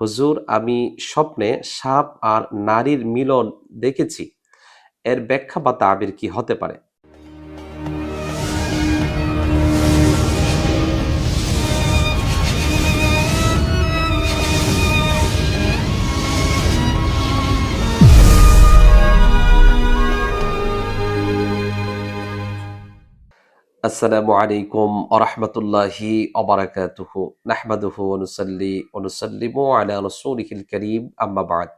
হুজুর, আমি স্বপ্নে সাপ আর নারীর মিলন দেখেছি। এর ব্যাখ্যা বা তাবির কি হতে পারে? আসসালামু আলাইকুম আরহামতুল্লাহি অবরাকাতুহু নাহমাদুহু অনুসল্লি অনুসল্লিমু আলা রসুলিহিল করিম আম্মা বাদ।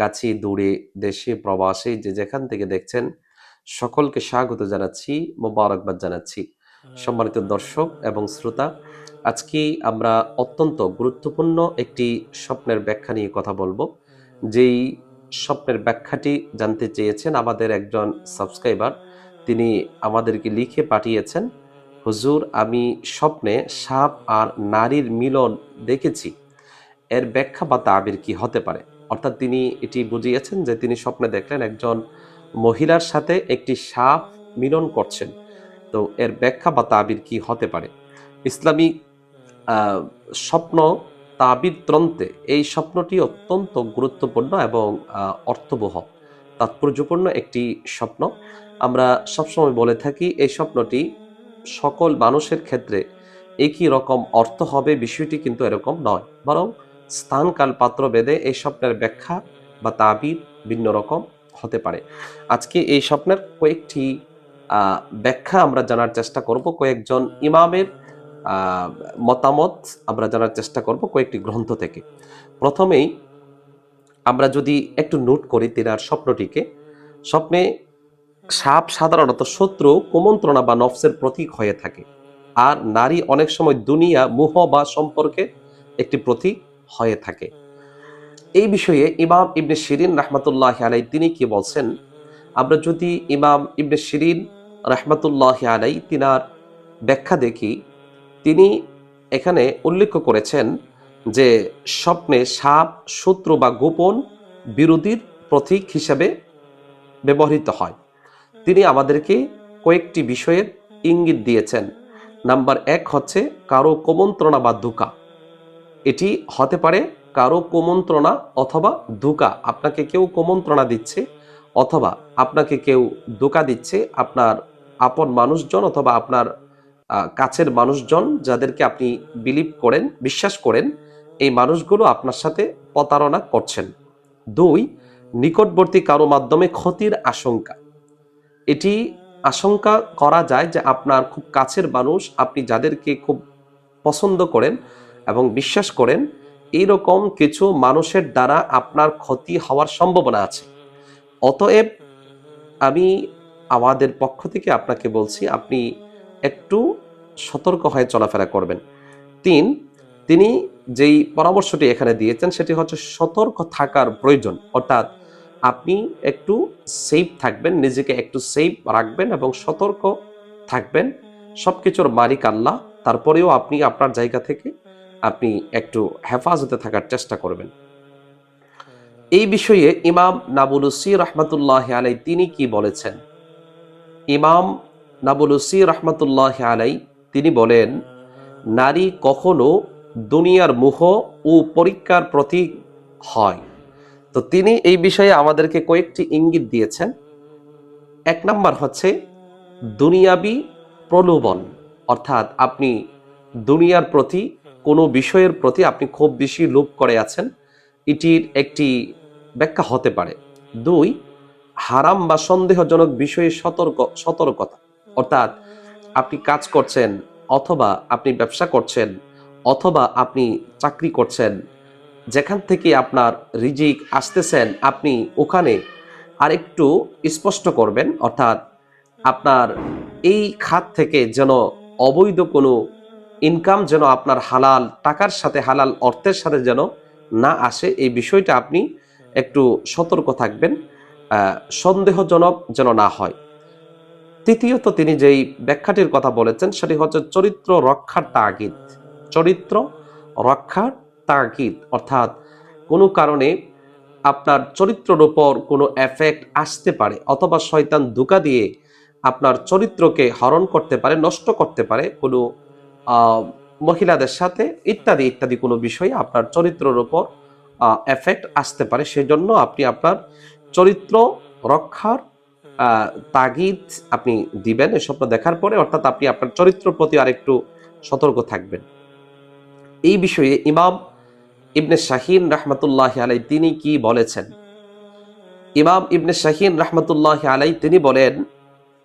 কাছে দূরে দেশে প্রবাসে যে যেখান থেকে দেখছেন সকলকে স্বাগত জানাচ্ছি মোবারকবাদ জানাচ্ছি। সম্মানিত দর্শক এবং শ্রোতা আজকে আমরা অত্যন্ত গুরুত্বপূর্ণ একটি স্বপ্নের ব্যাখ্যা নিয়ে কথা বলব। যেই স্বপ্নের ব্যাখ্যাটি জানতে চেয়েছেন আমাদের একজন সাবস্ক্রাইবার তিনি আমাদেরকে লিখে পাঠিয়েছেন হুজুর আমি স্বপ্নে সাপ আর নারীর মিলন দেখেছি। এর ব্যাখ্যা বা তাবির কি হতে পারে? অর্থাৎ তিনি এটি বুঝিয়েছেন যে তিনি স্বপ্নে দেখলেন একজন মহিলার সাথে একটি সাপ মিলন করছেন। তো এর ব্যাখ্যা বা তাবির কি হতে পারে? ইসলামী আহ, স্বপ্ন তাবির তন্ত্রে এই স্বপ্নটি অত্যন্ত গুরুত্বপূর্ণ এবং অর্থবহ তাৎপর্যপূর্ণ একটি স্বপ্ন। আমরা সবসময় বলে থাকি, এই স্বপ্নটি সকল মানুষের ক্ষেত্রে একই রকম অর্থ হবে, বিষয়টি কিন্তু এরকম নয়। বরং স্থান কাল পাত্র বেদে এই স্বপ্নের ব্যাখ্যা বা তাবির ভিন্ন রকম হতে পারে। আজকে এই স্বপ্নের কয়েকটি ব্যাখ্যা আমরা জানার চেষ্টা করব। কয়েকজন ইমামের মতামত আমরা জানার চেষ্টা করব কয়েকটি গ্রন্থ থেকে। প্রথমেই আমরা যদি একটু নোট করি তিনার স্বপ্নটিকে। স্বপ্নে সাপ সাধারণত শত্রু, কুমন্ত্রণা বা নফসের প্রতীক হয়ে থাকে। আর নারী অনেক সময় দুনিয়া, মুহ বা সম্পর্কে একটি প্রতীক হয়ে থাকে। এই বিষয়ে ইমাম ইবনে শিরিন রহমতুল্লাহ আলাই তিনি কি বলছেন? আমরা যদি ইমাম ইবনে শিরিন রহমতুল্লাহ আলাই তিনার ব্যাখ্যা দেখি, তিনি এখানে উল্লেখ করেছেন যে স্বপ্নে সাপ, শত্রু বা গোপন বিরোধীর প্রতীক হিসাবে ব্যবহৃত হয়। তিনি আমাদেরকে কয়েকটি বিষয়ের ইঙ্গিত দিয়েছেন। নাম্বার এক হচ্ছে, কারও কোমন্ত্রণা বা দুকা এটি হতে পারে কারও কোমন্ত্রণা অথবা দুকা আপনাকে কেউ কোমন্ত্রণা দিচ্ছে অথবা আপনাকে কেউ দোকা দিচ্ছে আপনার আপন মানুষজন অথবা আপনার কাছের মানুষজন যাদেরকে আপনি বিলিভ করেন, বিশ্বাস করেন, এই মানুষগুলো আপনার সাথে প্রতারণা করছেন। দুই, নিকটবর্তী কারও মাধ্যমে ক্ষতির আশঙ্কা। এটি আশঙ্কা করা যায় যে আপনার খুব কাছের মানুষ, আপনি যাদেরকে খুব পছন্দ করেন এবং বিশ্বাস করেন এইরকম কিছু মানুষের দ্বারা আপনার ক্ষতি হওয়ার সম্ভাবনা আছে। অতএব আমি আমাদের পক্ষ থেকে আপনাকে বলছি, আপনি একটু সতর্ক হয়ে চলাফেরা করবেন। তিন, তিনি যেই পরামর্শটি এখানে দিয়েছেন, সেটি হচ্ছে সতর্ক থাকার প্রয়োজন, অর্থাৎ আপনি একটু সেফ থাকবেন, নিজেকে একটু সেফ রাখবেন এবং সতর্ক থাকবেন। সব কিছুর মালিক আল্লাহ। তারপরেও আপনি আপনার জায়গা থেকে আপনি একটু হেফাজতে থাকার চেষ্টা করবেন। এই বিষয়ে ইমাম নাবুলুসি রহমতুল্লাহ আলাই তিনি কি বলেছেন? ইমাম নাবুলুসি রহমতুল্লাহ আলাই তিনি বলেন, নারী কখনো দুনিয়ার মুহ ও পরীক্ষার প্রতীক হয়। তো তিনি এই বিষয়ে আমাদেরকে কয়েকটি ইঙ্গিত দিয়েছেন। এক নাম্বার হচ্ছে, দুনিয়াবি প্রলোভন, অর্থাৎ আপনি দুনিয়ার প্রতি, কোনো বিষয়ের প্রতি আপনি খুব বেশি লোভ করে আছেন, এটির একটি ব্যাখ্যা হতে পারে। দুই, হারাম বা সন্দেহজনক বিষয়ে সতর্ক, সতর্কতা, অর্থাৎ আপনি কাজ করছেন অথবা আপনি ব্যবসা করছেন অথবা আপনি চাকরি করছেন যেখান থেকে আপনার রিজিক আসতেছেন, আপনি ওখানে আরেকটু স্পষ্ট করবেন। অর্থাৎ আপনার এই খাত থেকে যেন অবৈধ কোনো ইনকাম যেন আপনার হালাল টাকার সাথে, হালাল অর্থের সাথে যেন না আসে, এই বিষয়টা আপনি একটু সতর্ক থাকবেন সন্দেহজনক যেন না হয়। তৃতীয়ত তিনি যেই ব্যাখ্যাটির কথা বলেছেন, সেটি হচ্ছে চরিত্র রক্ষার তাগিদ। চরিত্র রক্ষার তাগিদ অর্থাৎ কোনো কারণে আপনার চরিত্রের উপর কোনো এফেক্ট আসতে পারে অথবা শয়তান ধোকা দিয়ে আপনার চরিত্রকে হরণ করতে পারে, নষ্ট করতে পারে কোনো মহিলাদের সাথে ইত্যাদি ইত্যাদি কোনো বিষয়ে আপনার চরিত্রের উপর এফেক্ট আসতে পারে। সেজন্য আপনি আপনার চরিত্র রক্ষার তাগিদ আপনি দিবেন এই স্বপ্ন দেখার পরে, অর্থাৎ আপনি আপনার চরিত্র প্রতি আরেকটু সতর্ক থাকবেন। এই বিষয়ে ইমাম ইবনে শাহিন রহমতুল্লাহ আলাই তিনি কি বলেছেন? ইমাম ইবনে শাহিন রহমতুল্লাহ আলাই তিনি বলেন,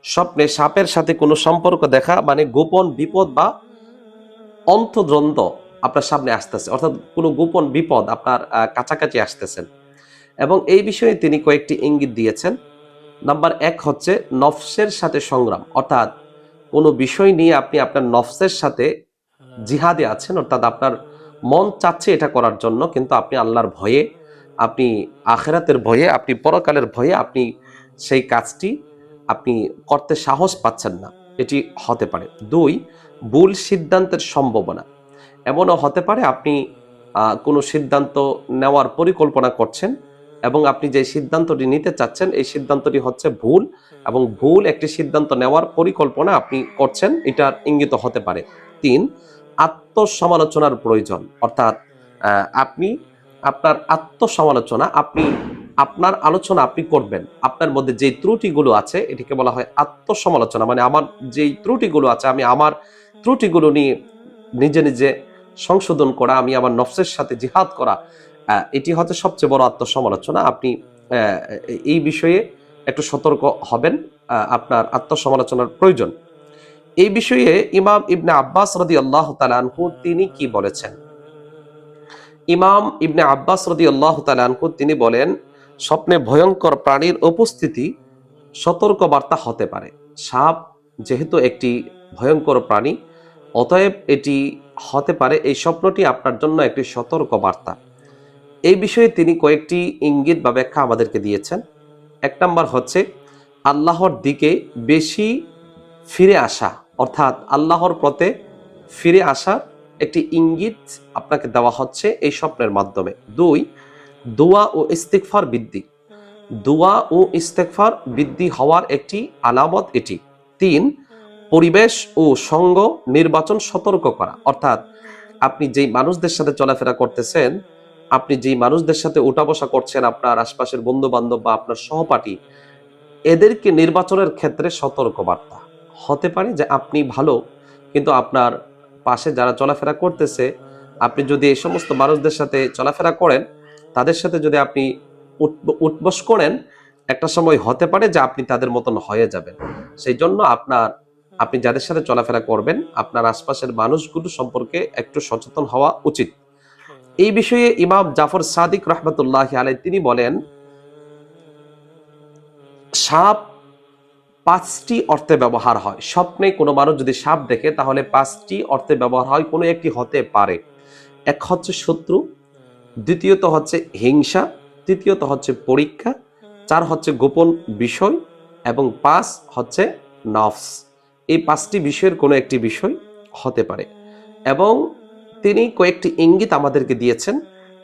স্বপ্নে সাপের সাথে কোনো সম্পর্ক দেখা মানে গোপন বিপদ বা অন্তদ্বন্দ্ব আপনার সামনে আসতেছে। অর্থাৎ কোনো গোপন বিপদ আপনার কাছাকাছি আসতেছেন। এবং এই বিষয়ে তিনি কয়েকটি ইঙ্গিত দিয়েছেন। নাম্বার এক হচ্ছে নফসের সাথে সংগ্রাম। অর্থাৎ কোনো বিষয় নিয়ে আপনি আপনার নফসের সাথে জিহাদে আছেন, অর্থাৎ আপনার মন চাচ্ছে এটা করার জন্য, কিন্তু আপনি আল্লাহর ভয়ে, আপনি আখেরাতের ভয়ে, আপনি পরকালের ভয়ে, আপনি সেই কাজটি আপনি করতে সাহস পাচ্ছেন না। এটি হতে পারে। দুই, ভুল সিদ্ধান্তের সম্ভাবনা। এমনও হতে পারে আপনি কোনো সিদ্ধান্ত নেওয়ার পরিকল্পনা করছেন এবং আপনি যে সিদ্ধান্তটি নিতে চাচ্ছেন, এই সিদ্ধান্তটি হচ্ছে ভুল এবং ভুল একটি সিদ্ধান্ত নেওয়ার পরিকল্পনা আপনি করছেন, এটার ইঙ্গিত হতে পারে। তিন আত্মসমালোচনার প্রয়োজন। অর্থাৎ আপনি আপনার আত্মসমালোচনা, আপনি আপনার আলোচনা আপনি করবেন। আপনার মধ্যে যে ত্রুটিগুলো আছে, এটিকে বলা হয় আত্মসমালোচনা। মানে আমার যেই ত্রুটিগুলো আছে, আমি আমার ত্রুটিগুলো নিয়ে নিজে নিজে সংশোধন করা, আমি আমার নফসের সাথে জিহাদ করা এটি হচ্ছে সবচেয়ে বড় আত্মসমালোচনা। আপনি এই বিষয়ে একটু সতর্ক হবেন আপনার আত্মসমালোচনার প্রয়োজন। এই বিষয়ে ইমাম ইবনে আব্বাস রদি আল্লাহ তালানহু তিনি কি বলেছেন? ইমাম ইবনে আব্বাস রদি আল্লাহ তালানহু তিনি বলেন, স্বপ্নে ভয়ঙ্কর প্রাণীর উপস্থিতি সতর্ক বার্তা হতে পারে। সাপ যেহেতু একটি ভয়ঙ্কর প্রাণী, অতএব এটি হতে পারে, এই স্বপ্নটি আপনার জন্য একটি সতর্ক বার্তা এই বিষয়ে তিনি কয়েকটি ইঙ্গিত বা ব্যাখ্যা আমাদেরকে দিয়েছেন। এক নম্বর হচ্ছে, আল্লাহর দিকে বেশি ফিরে আসা। অর্থাৎ আল্লাহর পথে ফিরে আসার একটি ইঙ্গিত আপনাকে দেওয়া হচ্ছে এই স্বপ্নের মাধ্যমে। দুই, দোয়া ও ইস্তেকফার বৃদ্ধি। দোয়া ও ইস্তেকফার বৃদ্ধি হওয়ার একটি আলামত এটি। তিন, পরিবেশ ও সঙ্গ নির্বাচন সতর্ক করা। অর্থাৎ আপনি যেই মানুষদের সাথে চলাফেরা করতেছেন, আপনি যেই মানুষদের সাথে উঠা বসা করছেন আপনার আশপাশের বন্ধু বান্ধব বা আপনার সহপাঠী, এদেরকে নির্বাচনের ক্ষেত্রে সতর্ক বার্তা হতে পারে যে আপনি ভালো, কিন্তু আপনার পাশে যারা চলাফেরা করতেছে, আপনি যদি এই সমস্ত মানুষদের সাথে চলাফেরা করেন, তাদের সাথে যদি আপনি উঠ- উঠবস করেন, একটা সময় হতে পারে যে আপনি তাদের মতন হয়ে যাবেন। সেই জন্য আপনার, আপনি যাদের সাথে চলাফেরা করবেন, আপনার আশপাশের মানুষগুলো সম্পর্কে একটু সচেতন হওয়া উচিত। এই বিষয়ে ইমাম জাফর সাদিক রহমতুল্লাহ আলাই তিনি বলেন, সাপ পাঁচটি অর্থে ব্যবহার হয়। স্বপ্নে কোনো মানুষ যদি সাপ দেখে, তাহলে পাঁচটি অর্থে ব্যবহার হয়, কোনো একটি হতে পারে। এক হচ্ছে শত্রু, দ্বিতীয়ত হচ্ছে হিংসা, তৃতীয়ত হচ্ছে পরীক্ষা, চার হচ্ছে গোপন বিষয়, এবং পাঁচ হচ্ছে নফস। এই পাঁচটি বিষয়ের কোনো একটি বিষয় হতে পারে। এবং তিনি কয়েকটি ইঙ্গিত আমাদেরকে দিয়েছেন।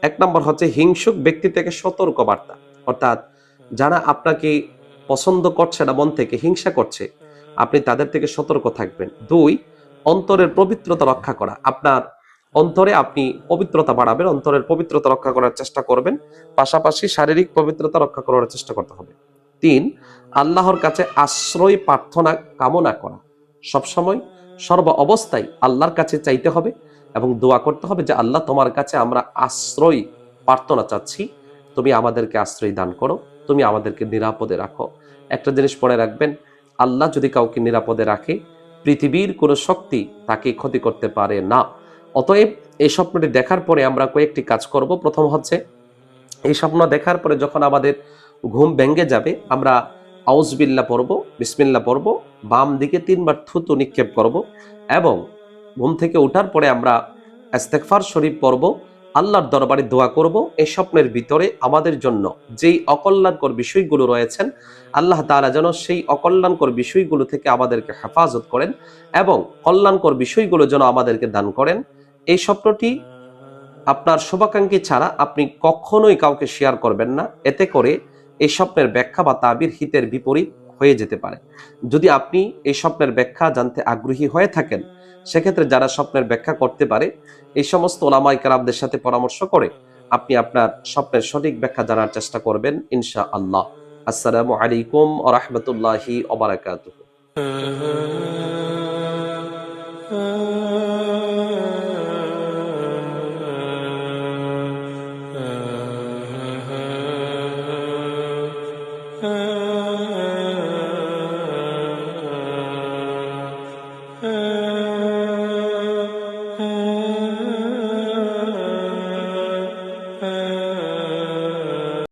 এক নম্বর হচ্ছে হিংসুক ব্যক্তি থেকে সতর্ক বার্তা অর্থাৎ যারা আপনাকে পছন্দ করছে না, মন থেকে হিংসা করছে, আপনি তাদের থেকে সতর্ক থাকবেন। দুই, অন্তরের পবিত্রতা রক্ষা করা। আপনার অন্তরে আপনি পবিত্রতা বাড়াবেন, অন্তরের পবিত্রতা রক্ষা করার চেষ্টা করবেন, পাশাপাশি শারীরিক পবিত্রতা রক্ষা করার চেষ্টা করতে হবে। তিন, আল্লাহর কাছে আশ্রয়, প্রার্থনা, কামনা করা। সবসময় সর্ব অবস্থায় আল্লাহর কাছে চাইতে হবে এবং দোয়া করতে হবে যে, আল্লাহ, তোমার কাছে আমরা আশ্রয়, প্রার্থনা চাচ্ছি। তুমি আমাদেরকে আশ্রয় দান করো। তুমি আমাদেরকে নিরাপদে রাখো। একটা জিনিস পড়ে রাখবেন, আল্লাহ যদি কাউকে নিরাপদে রাখে, পৃথিবীর কোনো শক্তি তাকে ক্ষতি করতে পারে না। অতএব এই স্বপ্নটি দেখার পরে আমরা কয়েকটি কাজ করব। প্রথম হচ্ছে, এই স্বপ্ন দেখার পরে যখন আমাদের ঘুম ভেঙে যাবে, আমরা আউজবিল্লা পড়ব বিসমিল্লা পড়ব, বাম দিকে তিনবার থুতু নিক্ষেপ করব এবং ঘুম থেকে ওঠার পরে আমরা ইস্তেগফার শরীফ পড়ব। আল্লাহর দরবারে দোয়া করব, এই স্বপ্নের ভিতরে আমাদের জন্য যেই অকল্যাণকর বিষয়গুলো রয়েছেন, আল্লাহ তাআলা যেন সেই অকল্যাণকর বিষয়গুলো থেকে আমাদেরকে হেফাজত করেন এবং কল্যাণকর বিষয়গুলো যেন আমাদেরকে দান করেন। এই স্বপ্নটি আপনার শুভাকাঙ্ক্ষী ছাড়া আপনি কখনোই কাউকে শেয়ার করবেন না। এতে করে এই স্বপ্নের ব্যাখ্যা বা তাবির হিতের বিপরীত হয়ে যেতে পারে। যদি আপনি এই স্বপ্নের ব্যাখ্যা জানতে আগ্রহী হয়ে থাকেন, সেক্ষেত্রে যারা স্বপ্নের ব্যাখ্যা করতে পারে, এই সমস্ত ওলামাই কালামদের সাথে পরামর্শ করে আপনি আপনার স্বপ্নের সঠিক ব্যাখ্যা জানার চেষ্টা করবেন ইনশা আল্লাহ আসসালামু আলাইকুম রহমতুল্লাহি ওবরাকাত